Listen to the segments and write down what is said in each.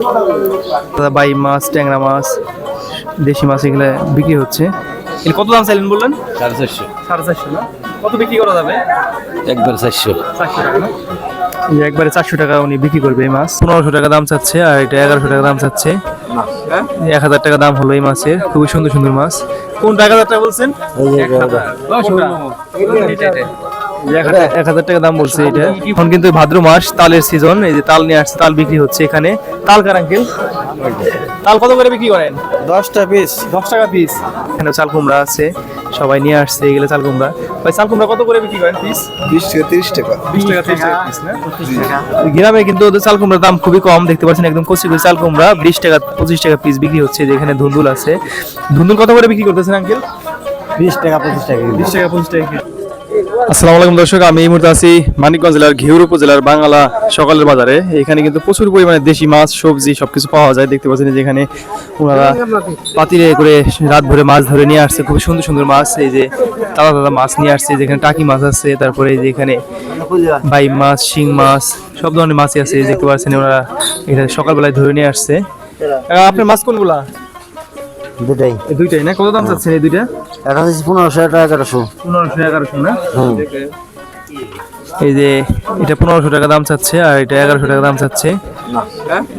দাদা বাই মাছ ট্যাংরা মাছ দেশি মাছ এগুলো বিক্রি হচ্ছে। কত দাম চাইলেন বললেন? সাড়ে চারশো। সাড়ে চারশো না? কত বিক্রি করা যাবে? একবার চারশো। চারশো টাকা না? যে একবারে চারশো টাকা উনি বিক্রি করবে এই মাছ। পনেরোশো টাকা দাম চাচ্ছে আর এটা এগারোশো টাকা দাম চাচ্ছে। এক হাজার টাকা দাম হলো এই মাছের। খুবই সুন্দর সুন্দর মাছ। কোনটা এক হাজার। টাকা বলছেন এক হাজার। টাকা দাম বলছে এটা। এখন কিন্তু ভাদ্র মাস তালের সিজন এই যে তাল নিয়ে আসছে তাল বিক্রি হচ্ছে এখানে। তাল কার আঙ্কেল তাল কত করে বিক্রি করেন? দশটা পিস দশ টাকা পিস এখানে চাল কুমড়া আছে সবাই নিয়ে আসছে এগুলো চাল কুমড়া। ভাই চাল কুমড়া কত করে বিক্রি করেন পিস বিশ থেকে তিরিশ টাকা। বিশ টাকা তিরিশ টাকা পিস না? গ্রামে কিন্তু ওদের চাল কুমড়ার দাম খুবই কম দেখতে পাচ্ছেন একদম কচি কচি চাল কুমড়া বিশ টাকা পঁচিশ টাকা পিস বিক্রি হচ্ছে যেখানে ধুন্দুল আছে। ধুন্দুল কত করে বিক্রি করতেছেন আঙ্কেল বিশ টাকা পঁচিশ টাকা। বিশ টাকা পঁচিশ টাকা। আসসালামু আলাইকুম দর্শক আমি এই মুহূর্তে আছি মানিকগঞ্জ জেলার ঘিউর উপজেলার বাংলা সকালের বাজারে। এখানে কিন্তু প্রচুর পরিমাণে দেশি মাছ সবজি সবকিছু পাওয়া যায়। দেখতে পাচ্ছেন যেখানে ওনারা পাতিলে করে রাত ভরে মাছ ধরে নিয়ে আসছে। খুব সুন্দর সুন্দর মাছ এই যে তাজা তাজা মাছ নিয়ে আসছে। যেখানে টাকি মাছ আছে তারপরে এই যে এখানে বাই মাছ শিং মাছ সব ধরনের মাছই আছে। এই দেখতে পাচ্ছেন ওনারা এখানে সকালবেলায় ধরে নিয়ে আসছে। আপনার মাছ কোনগুলা? দুটাই। দুইটাই না? কত দাম চাচ্ছেন এই দুইটা? এটা হচ্ছে পনেরোশো এটা এগারোশো পনেরোশো এগারোশো না? এই যে এটা পনেরোশো টাকা দাম চাচ্ছে আর এটা এগারোশো টাকা দাম চাচ্ছে।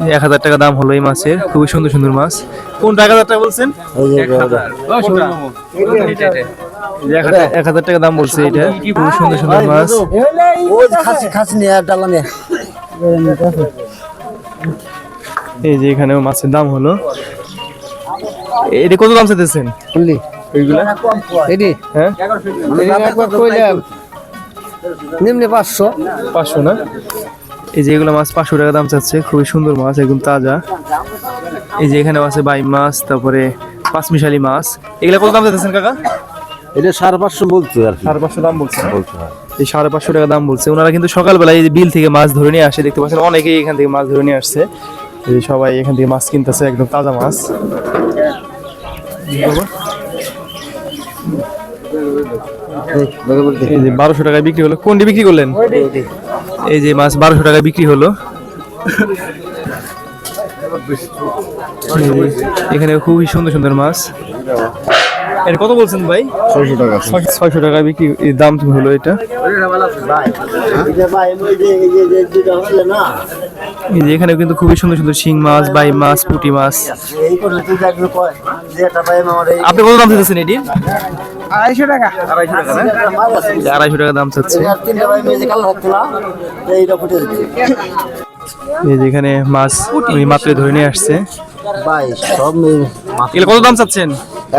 এক হাজার টাকা দাম হলো এই মাছের খুবই সুন্দর সুন্দর মাছ। কোনটা এক হাজার টাকা বলছেন? এক হাজার- টাকা দাম বলছে এটা খুবই সুন্দর সুন্দর মাছ। এই যে এখানেও মাছের দাম হলো। এটা কত দাম চাইতেছেন? এইগুলা? এটি? হ্যাঁ? একবার কইলাম নিম্নে পাঁচশো। পাঁচশো না? এই যে এগুলো মাছ পাঁচশো টাকা দাম চাচ্ছে খুবই সুন্দর মাছ একদম তাজা। এই যে এখানে আছে বাই মাছ তারপরে পাঁচমিশালি মাছ। এগুলো কত দাম চাইতেছেন কাকা? এটা সাড়ে পাঁচশো বলছো আর সাড়ে পাঁচশো দাম বলছে। না? হ্যাঁ। এই সাড়ে পাঁচশো টাকা দাম বলছে। ওনারা কিন্তু সকালবেলা এই যে বিল থেকে মাছ ধরে নিয়ে আসে দেখতে পাচ্ছেন অনেকেই এখান থেকে মাছ ধরে নিয়ে আসছে। এই সবাই এখান থেকে মাছ কিনতেছে একদম তাজা মাছ। এই যে বারোশো টাকায় বিক্রি হলো। কোনটি বিক্রি করলেন? এই যে মাছ বারোশো টাকায় বিক্রি হলো। এখানে খুবই সুন্দর সুন্দর মাছ। এটা কত বলছেন ভাই? ছয়শো টাকা। ছয়শো টাকা বিক্রি এই দাম হলো এটা? এই যে এখানে কিন্তু খুবই সুন্দর সুন্দর শিং মাছ বাই মাছ পুঁটি মাছ। আপনি কত দাম চাচ্ছেন এটি? আড়াইশো টাকা। আড়াইশো টাকা না এই যে আড়াইশো টাকা দাম চাচ্ছে। এই যে এখানে মাছ উনি মাত্র ধরে নিয়ে আসছে। সব এগুলো কত দাম চাচ্ছেন?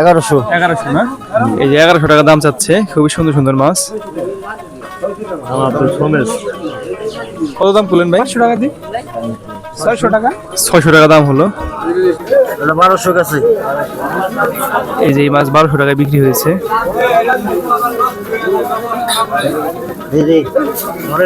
এগারোশো। এগারোশো না? এই যে এগারোশো টাকা দাম চাচ্ছে। খুবই সুন্দর সুন্দর মাছ। কত দাম করলেন ভাই? ছশো টাকা দিই ছয়শো টাকা? ছয়শো টাকা দাম হলো। বারোশো কাছে এই যে এই মাছ বারোশো টাকায় বিক্রি হয়েছে। ধরে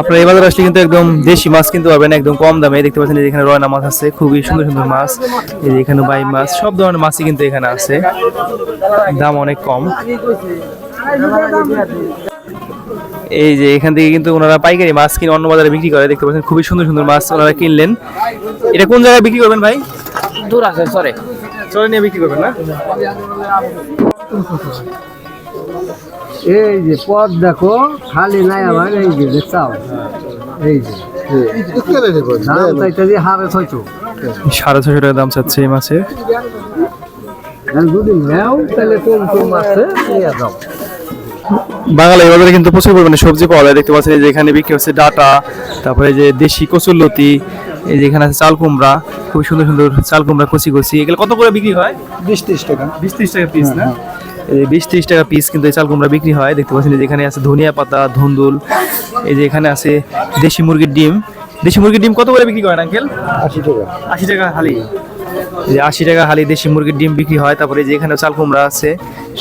আপনারা এই বাজারে আসলে কিন্তু একদম দেশি মাছ কিনতে পারবেন একদম কম দামে। দেখতে পাচ্ছেন এখানে রয়না মাছ আছে খুবই সুন্দর সুন্দর মাছ। এই যে এখানে বাই মাছ সব ধরনের মাছই কিন্তু এখানে আছে। দাম অনেক কম। এই যে এখান থেকে কিন্তু ওনারা পাইকারি মাছ কিনে অন্য বাজারে বিক্রি করে দেখতে পাচ্ছেন খুবই সুন্দর সুন্দর মাছ ওনারা কিনলেন। এটা কোন জায়গায় বিক্রি করবেন ভাই? দূর আছে সরে চলে নিয়ে বিক্রি করবেন না? এই যে পথ দেখো খালি নাই আমার এই যে চাও। এই যে দাম ছয়শো। সাড়ে টাকা দাম চাচ্ছে এই মাছের যদি নেও তাহলে কম কম আছে নিয়ে যাও। বাঙালি বাজারে কিন্তু প্রচুর পরিমাণে সবজি পাওয়া যায়। দেখতে পাচ্ছেন এই যে এখানে বিক্রি হচ্ছে ডাটা তারপরে যে দেশি কচুরলতি এই যে এখানে আছে চাল কুমড়া খুব সুন্দর সুন্দর চাল কুমড়া কচি কচি। এগুলো কত করে বিক্রি হয়? বিশ ত্রিশ টাকা। বিশ ত্রিশ টাকা পিস না? এই বিশ ত্রিশ টাকা পিস কিন্তু এই চাল কুমড়া বিক্রি হয়। দেখতে পাচ্ছেন এই যে এখানে আছে ধনিয়া পাতা ধুন্দুল এই যে এখানে আছে দেশি মুরগির ডিম। দেশি মুরগির ডিম কত করে বিক্রি করেন আঙ্কেল? আশি টাকা। আশি টাকা হালি। এই যে আশি টাকা হালি দেশি মুরগির ডিম বিক্রি হয়। তারপরে যে এখানে চাল কুমড়া আছে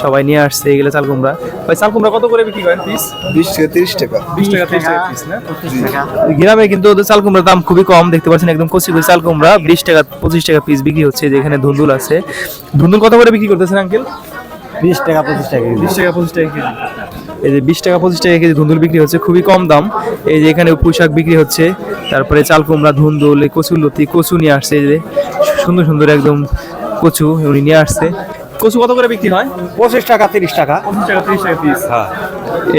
সবাই নিয়ে আসছে এগুলো চাল কুমড়া ভাই চাল কুমড়া কত করে বিক্রি করেন পিস বিশ থেকে তিরিশ টাকা। বিশ টাকা তিরিশ টাকা পিস না? গ্রামে কিন্তু ওদের চাল কুমড়ার দাম খুবই কম। দেখতে পাচ্ছেন একদম কচি কচি চাল কুমড়া বিশ টাকা পঁচিশ টাকা পিস বিক্রি হচ্ছে। যেখানে ধুন্দুল আছে। ধুন্দুল কত করে বিক্রি করতেছেন আঙ্কেল? বিশ টাকা পঁচিশ টাকা বিশ টাকা পঁচিশ টাকা কেজি। এই যে বিশ টাকা পঁচিশ টাকা কেজি ধুন্দুল বিক্রি হচ্ছে খুবই কম দাম। এই যে এখানে পোশাক বিক্রি হচ্ছে তারপরে চাল কুমড়া ধুন্দুল এই কচু লতি কচু নিয়ে আসছে এই যে সুন্দর সুন্দর একদম কচু উনি নিয়ে আসছে। কচু কত করে বিক্রি হয়? পঁচিশ টাকা তিরিশ টাকা। পঁচিশ টাকা তিরিশ টাকা পিস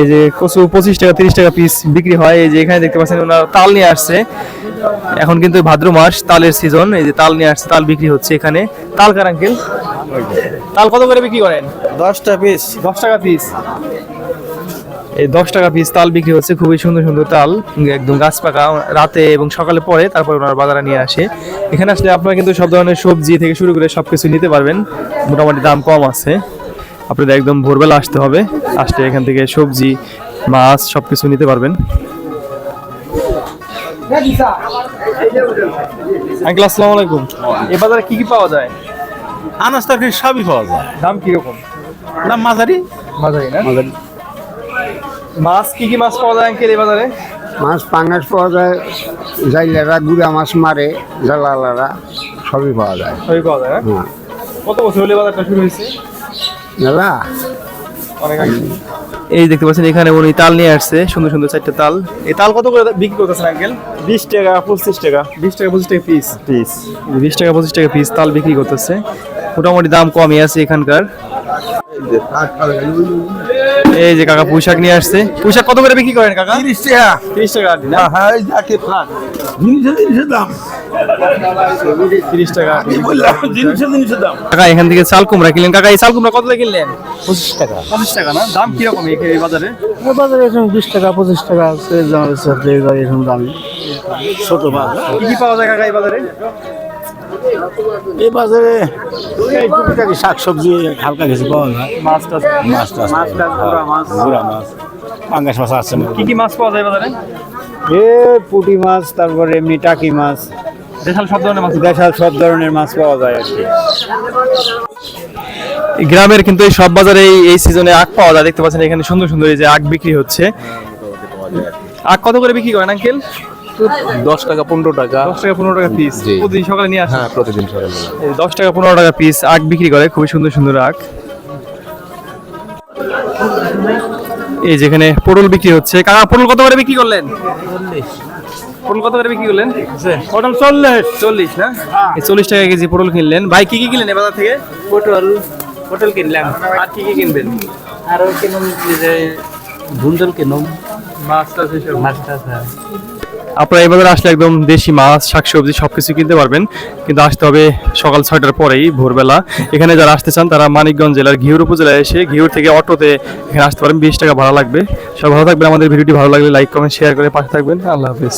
এই যে কচু পঁচিশ টাকা তিরিশ টাকা পিস বিক্রি হয়। এই যে এখানে দেখতে পাচ্ছেন ওনারা তাল নিয়ে আসছে। এখন কিন্তু ভাদ্র মাস তালের সিজন এই যে তাল নিয়ে আসছে তাল বিক্রি হচ্ছে এখানে। তাল কার আঙ্কেল তাল কত করে বিক্রি করেন? দশটা পিস দশ টাকা পিস এই দশ টাকা পিস তাল বিক্রি হচ্ছে খুবই সুন্দর সুন্দর তাল। একদম গাছ পাকা রাতে এবং সকালে পরে তারপর ওনার বাজারে নিয়ে আসে। এখানে আসলে আপনারা কিন্তু সব ধরনের সবজি থেকে শুরু করে সব কিছু নিতে পারবেন। মোটামুটি দাম কম আছে। আপনাদের একদম ভোরবেলা আসতে হবে। আসলে এখান থেকে সবজি মাছ সব কিছু নিতে পারবেন। আঙ্কেল আসসালামু আলাইকুম। এ বাজারে কি কি পাওয়া যায়? আনাজ তরকারি সবই পাওয়া যায়। দাম কীরকম? দাম মাঝারি? বাজারে না? মাছ কি কি মাছ পাওয়া যায় আঙ্কেল এই বাজারে? মাছ পাঙ্গাস পাওয়া যায় জাইলারা গুড়া মাছ মারে জালালারা সবই পাওয়া যায়। সবই পাওয়া যায় না? হ্যাঁ। কত বছর হলে বাজারটা শুরু হয়েছে? আগে। এই দেখতে পাচ্ছেন এখানে উনি তাল নিয়ে আসছে সুন্দর সুন্দর চারটে তাল। এই তাল কত করে বিক্রি করতেছেন আঙ্কেল বিশ টাকা পঁচিশ টাকা। বিশ টাকা পঁচিশ টাকা পিস পিস বিশ টাকা পঁচিশ টাকা পিস তাল বিক্রি করতেছে। মোটামুটি দাম কমই আছে এখানকার। এই যে কাকা পুঁইশাক নিয়ে আসছে। পুঁইশাক কত করে বিক্রি করেন কাকা? তিরিশ টাকা। তিরিশ টাকা আটি না? হ্যাঁ জিনিসের জিনিসের দাম। তিরিশ টাকা বললাম জিনিসের জিনিসের দাম। কাকা এখান থেকে চাল কুমড়া কিনলেন। কাকা এই চাল কুমড়া কত কিনলেন? পঁচিশ টাকা। পঁচিশ টাকা না? দাম কীরকম এই এই বাজারে? বাজারে এখন বিশ টাকা পঁচিশ টাকা আছে। এখন ছোট কি পাওয়া যায় কাকা এই বাজারে? এই বাজারে টুকিটাকি শাক সবজি হালকা কিছু পাওয়া যায়। মাছ টাছ? মাছ টাছ মাছ মাছ। গুড়া মাছ। পাঙ্গাস মাছ আছে কি কি মাছ পাওয়া যায় বাজারে? এ পুঁটি মাছ তারপরে এমনি টাকি মাছ। দেশাল সব ধরনের মাছ? দেশাল সব ধরনের মাছ পাওয়া যায় আর কি। এই গ্রামের কিন্তু এই সব বাজারে এই- এই সিজনে আখ পাওয়া যায়। দেখতে পাচ্ছেন এখানে সুন্দর সুন্দর এই যে আখ বিক্রি হচ্ছে। আখ কত করে বিক্রি করেন আঙ্কেল? দশ টাকা পনেরো টাকা। দশ টাকা পনেরো টাকা পিস জি। প্রতিদিন সকালে নিয়ে আসেন? হ্যাঁ প্রতিদিন সকালে এই দশ টাকা পনেরো টাকা পিস আখ বিক্রি করে খুবই সুন্দর সুন্দর আখ। এই যেখানে পটল বিক্রি হচ্ছে। কাকা পটল কত করে বিক্রি করলেন? পটল কত করে বিক্রি করলেন? পটল চল্লিশ। চল্লিশ না? এই চল্লিশ টাকা কেজি পটল কিনলেন। ভাই কি কি কিনলেন এ বাজার থেকে? পটল। পটল কিনলাম। আর কি কি কিনবেন? আরও কিনুম যে ধুন্দল কিনুম মাছ টাছ এসব মাছ টাছ হ্যাঁ। আপনারা এই আসলে একদম দেশি মাছ, শাকসবজি সব কিছু কিনতে পারবেন। কিন্তু আসতে হবে সকাল ছয়টার পরেই, ভোরবেলা। এখানে যারা আসতে চান, তারা মানিকগঞ্জ জেলার ঘিউর উপজেলায় এসে ঘিউর থেকে অটোতে এখানে আসতে পারেন। বিশ টাকা ভাড়া লাগবে। সব ভালো থাকবেন। আমাদের ভিডিওটি ভালো লাগলে লাইক, কমেন্ট, শেয়ার করে পাশে থাকবেন। আল্লাহ হাফিজ।